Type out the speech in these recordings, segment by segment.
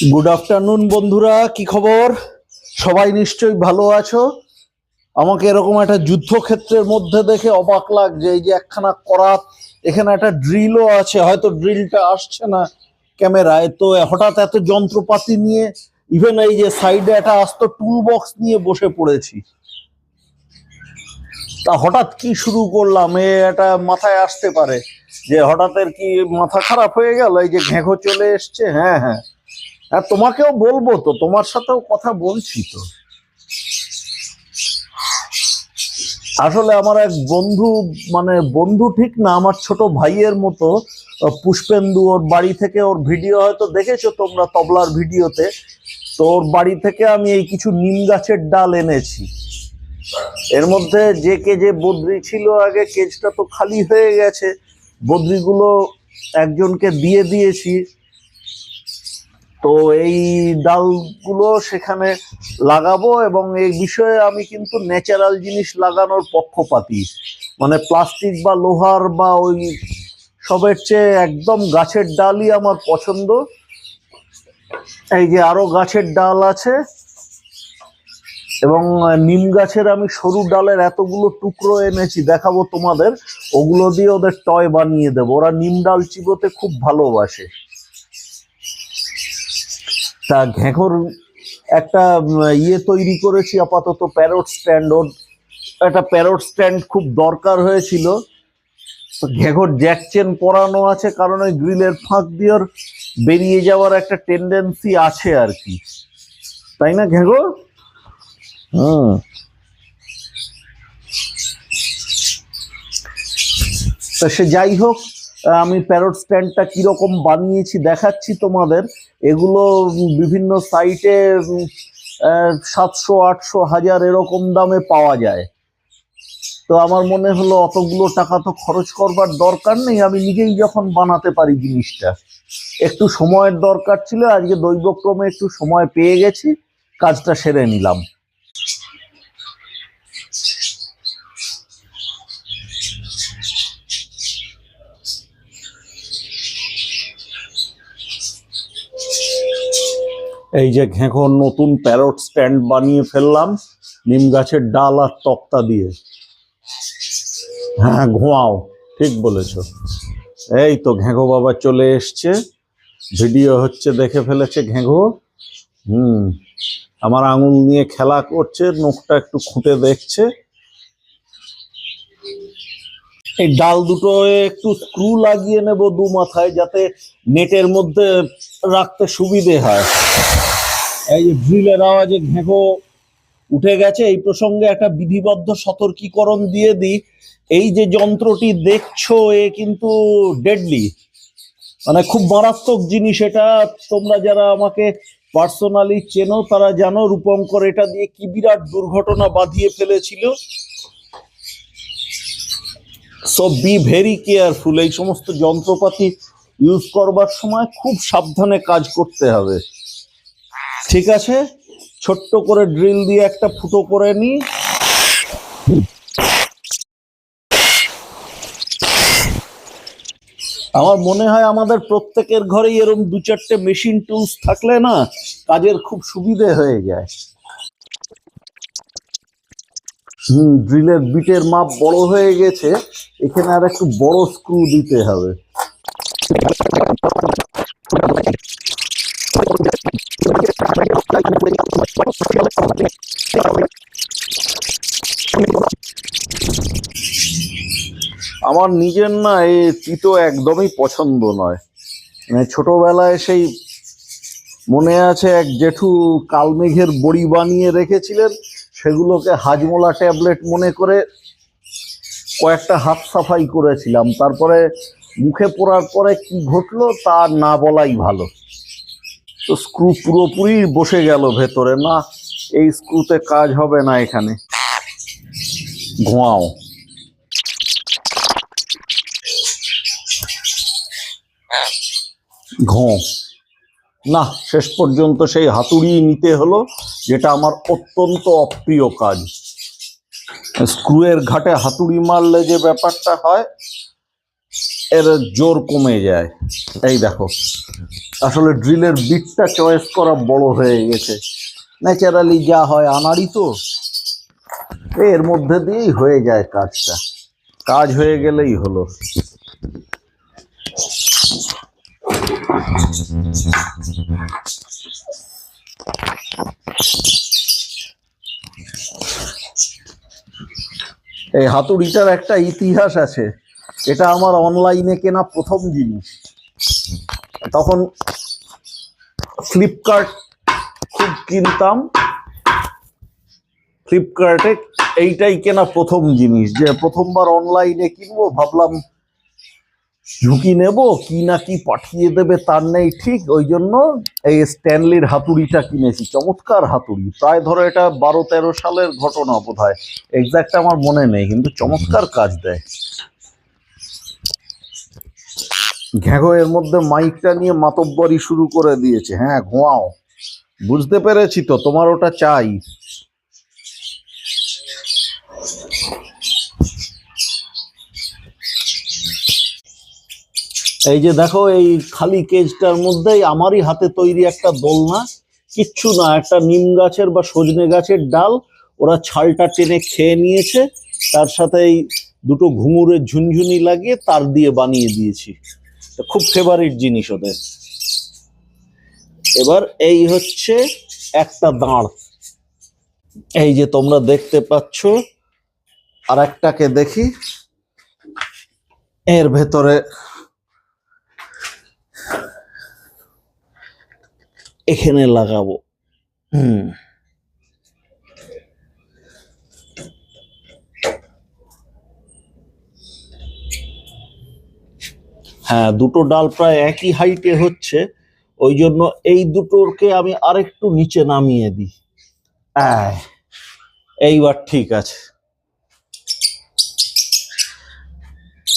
Good afternoon বন্ধুরা। কি খবর? সবাই নিশ্চয়ই ভালো আছো? আমাকে এরকম একটা যুদ্ধক্ষেত্রের মধ্যে দেখে অবাক লাগছে। এই যে একখানা করাত এখানে একটা ড্রিলও আছে। হয়তো ড্রিলটা আসছে না ক্যামেরায়। তো হঠাৎ এত যন্ত্রপাতি নিয়ে ইভেন এই যে সাইডে একটা আস্ত টুল বক্স নিয়ে বসে পড়েছি। তা হঠাৎ কি শুরু করলাম? এ এটা মাথায় আসতে পারে যে হঠাৎ এর কি মাথা খারাপ হয়ে গেল? এই যে ঘেঁঘো চলে এসছে? হ্যাঁ হ্যাঁ। হ্যাঁ তোমাকেও বলব তো, তোমার সাথেও কথা বলছি তো। আসলে আমার এক বন্ধু মানে বন্ধু ঠিক না, আমার ছোট ভাইয়ের মতো পুষ্পেন্দু, ওর বাড়ি থেকে ওর ভিডিও হয়তো দেখেছ তোমরা তবলার ভিডিওতে। তো ওর বাড়ি থেকে আমি এই কিছু নিম গাছের ডাল এনেছি। এর মধ্যে যে কেজে বদ্রি ছিল আগে, কেজটা তো খালি হয়ে গেছে। বদ্রিগুলো একজনকে দিয়ে দিয়েছি। তো এই ডালগুলো সেখানে লাগাবো এবং এই বিষয়ে আমি কিন্তু ন্যাচারাল জিনিস লাগানোর পক্ষপাতি। মানে প্লাস্টিক বা লোহার বা ওই সবের চেয়ে একদম গাছের ডালই আমার পছন্দ। এই যে আরও গাছের ডাল আছে এবং নিম গাছের আমি সরু ডালের এতগুলো টুকরো এনেছি, দেখাবো তোমাদের। ওগুলো দিয়ে ওদের টয় বানিয়ে দেবো। ওরা নিম ডাল চিবোতে খুব ভালোবাসে। তা ঘেঁঘর একটা ইয়ে তৈরি করেছি, আপাতত প্যারট স্ট্যান্ড ওর একটা প্যারট স্ট্যান্ড খুব দরকার হয়েছিল। তো জ্যাক চেন পরানো আছে, কারণ ওই গ্রিলের ফাঁক দিয়ে বেরিয়ে যাওয়ার একটা টেন্ডেন্সি আছে আর কি। তাই না ঘেঁঘর হুম। তা সে যাই হোক, আমি প্যারট স্ট্যান্ডটা কীরকম বানিয়েছি দেখাচ্ছি তোমাদের। এগুলো বিভিন্ন সাইটে সাতশো, আটশো, হাজার এরকম দামে পাওয়া যায়। তো আমার মনে হলো অতগুলো টাকা তো খরচ করবার দরকার নেই, আমি নিজেই যখন বানাতে পারি জিনিসটা। একটু সময়ের দরকার ছিল, আজকে দৈবক্রমে একটু সময় পেয়ে গেছি, কাজটা সেরে নিলাম। এই যে ঘেঁকো নতুন প্যারট স্ট্যান্ড বানিয়ে ফেললাম, নিম গাছের ডাল আর তক্তা দিয়ে। হ্যাঁ ঘুমাও ঠিক বলেছ। এই তো ঘেঁঘো বাবা চলে এসছে। ভিডিও হচ্ছে দেখে ফেলেছে ঘেঁঘো। হুম, আমার আঙুল নিয়ে খেলা করছে, নখটা একটু খুঁটে দেখছে। এই ডাল দুটো একটু স্ক্রু লাগিয়ে নেব দু মাথায়, যাতে নেটের মধ্যে রাখতে সুবিধে হয়। এই যে ড্রিলের আওয়াজে ঘেঁঘো উঠে গেছে, এই প্রসঙ্গে একটা বিধিবদ্ধ সতর্কীকরণ দিয়ে দিই। এই যে যন্ত্রটি দেখছ, এ কিন্তু ডেডলি মানে খুব মারাত্মক জিনিস এটা। তোমরা যারা আমাকে পার্সোনালি চেনো, তারা জানো রূপঙ্কর এটা দিয়ে কি বিরাট দুর্ঘটনা বাঁধিয়ে ফেলেছিল। সো বি ভেরি কেয়ারফুল এই সমস্ত যন্ত্রপাতি ইউজ করবার সময় খুব সাবধানে কাজ করতে হবে। ঠিক আছে? ছোট্ট করে ড্রিল দিয়ে একটা ফুটো করে নিই আমার মনে হয় আমাদের প্রত্যেকের ঘরেই এরকম দু চারটে মেশিন টুলস থাকলে না কাজের খুব সুবিধে হয়ে যায়। হুম ড্রিলের বিটের মাপ বড় হয়ে গেছে। এখানে আর একটু বড় স্ক্রু দিতে হবে। আমার নিজের না এই তিতো একদমই পছন্দ নয়। মানে ছোটবেলায় সেই মনে আছে এক জেঠু কালমেঘের বড়ি বানিয়ে রেখেছিলেন, সেগুলোকে হাজমোলা ট্যাবলেট মনে করে কয়েকটা হাত সাফাই করেছিলাম। তারপরে মুখে পড়ার পরে কি ঘটলো তা না বলাই ভালো। তো স্ক্রু পুরোপুরি বসে গেল ভেতরে। না এই স্ক্রুতে কাজ হবে না এখানে। ঘুমাও। ঘুম। না, শেষ পর্যন্ত সেই হাতুড়ি নিতে হলো, যেটা আমার অত্যন্ত অপ্রিয় কাজ। স্ক্রুয়ের ঘাটে হাতুড়ি মারলে যে ব্যাপারটা হয় এর জোর কমে যায়। এই দেখো। আসলে ড্রিলের বিটটা চয়েস করা বড় হয়ে গেছে। ন্যাচারালি যা হয় আনারই তো। এর মধ্যে দিয়েই হয়ে যায় কাজটা। কাজ হয়ে গেলেই হলো। এই হাতুড়িটার একটা ইতিহাস আছে। এটা আমার অনলাইনে কেনা প্রথম জিনিস। তখন ফ্লিপকার্ট খুব কিনতাম। ফ্লিপকার্টে এইটাই কেনা প্রথম জিনিস। যে প্রথমবার অনলাইনে কিনবো, ভাবলাম ঝুঁকি নেব, কি না কি পাঠিয়ে দেবে তার নেই ঠিক। ওই জন্য এই স্ট্যানলির হাতুড়িটা কিনেছি, চমৎকার হাতুড়ি। প্রায় ধরো এটা বারো তেরো সালের ঘটনা বোধ হয় এক্সাক্ট আমার মনে নেই, কিন্তু চমৎকার কাজ দেয়। ঘ্যাঘো এর মধ্যে মাইকটা নিয়ে মাতব্বরি শুরু করে দিয়েছে। হ্যাঁ ঘোয়াও। বুঝতে পেরেছি তো, তোমার ওটা চাই। এই যে দেখো, এই খালি কেজটার মধ্যেই আমারই হাতে তৈরি একটা দোলনা। কিচ্ছু না, একটা নিম গাছের বা সজনে গাছের ডাল। ওরা ছালটা টেনে খেয়ে নিয়েছে। তার সাথে এই দুটো ঘুঙুরের ঝুনঝুনি লাগিয়ে তার দিয়ে বানিয়ে দিয়েছি। খুব ফেভারিট জিনিস ওদের। এবার এই হচ্ছে একটা দাঁড়। এই যে তোমরা দেখতে পাচ্ছ, আর একটাকে দেখি। এর ভেতরে এখানে লাগাবো। হুম। হ্যাঁ দুটো ডাল প্রায় একই হাইটে হচ্ছে। ওই জন্য এই দুটোকে আমি আরেকটু নিচে নামিয়ে দিই। আয়, এইবার ঠিক আছে।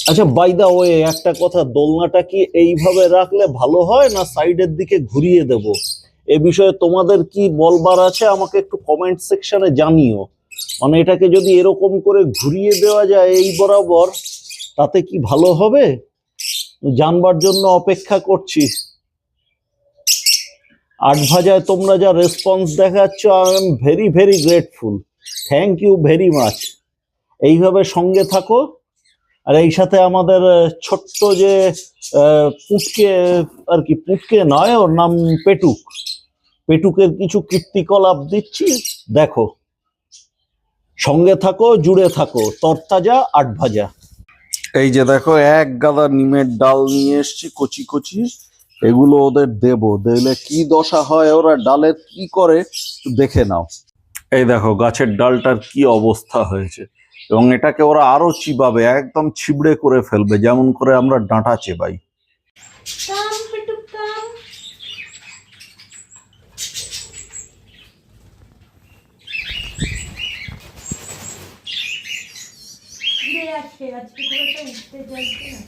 আচ্ছা বাই দা ওয়ে একটা কথা দোলনাটা কি এইভাবে রাখলে ভালো হয় না সাইডের দিকে ঘুরিয়ে দেব? এ বিষয়ে তোমাদের কি বলবার আছে আমাকে একটু কমেন্ট সেকশনে জানিও। মানে এটাকে যদি এরকম করে ঘুরিয়ে দেওয়া যায় এই বরাবর তাতে কি ভালো হবে? জানবার জন্য অপেক্ষা করছি। আট ভাজায় তোমরা যা রেসপন্স দেখাচ্ছ I am very very grateful thank you very much এইভাবে সঙ্গে থাকো। আর এই সাথে আমাদের ছোট্ট যে পুটকে, আর কি, পুটকে নয়, ওর নাম পেটুক। পেটুকের কিছু কীর্তিকলাপ দিচ্ছি, দেখো। সঙ্গে থাকো, জুড়ে থাকো। তরতাজা আট ভাজা। এই যে দেখো, এক গাদা নিমের ডাল নিয়ে এসছি, কচি কচি। এগুলো ওদের দেব। দিলে কি দশা হয় ওরা ডালের কি করে দেখে নাও। এই দেখো, গাছের ডালটার কি অবস্থা হয়েছে। এবং এটাকে ওরা আরও চিবাবে, একদম ছিবড়ে করে ফেলবে, যেমন করে আমরা ডাঁটা চেবাই কাম পিটুক কাম ঘুরে আসছে আজকে খুব একটা উঠতে চাইছে না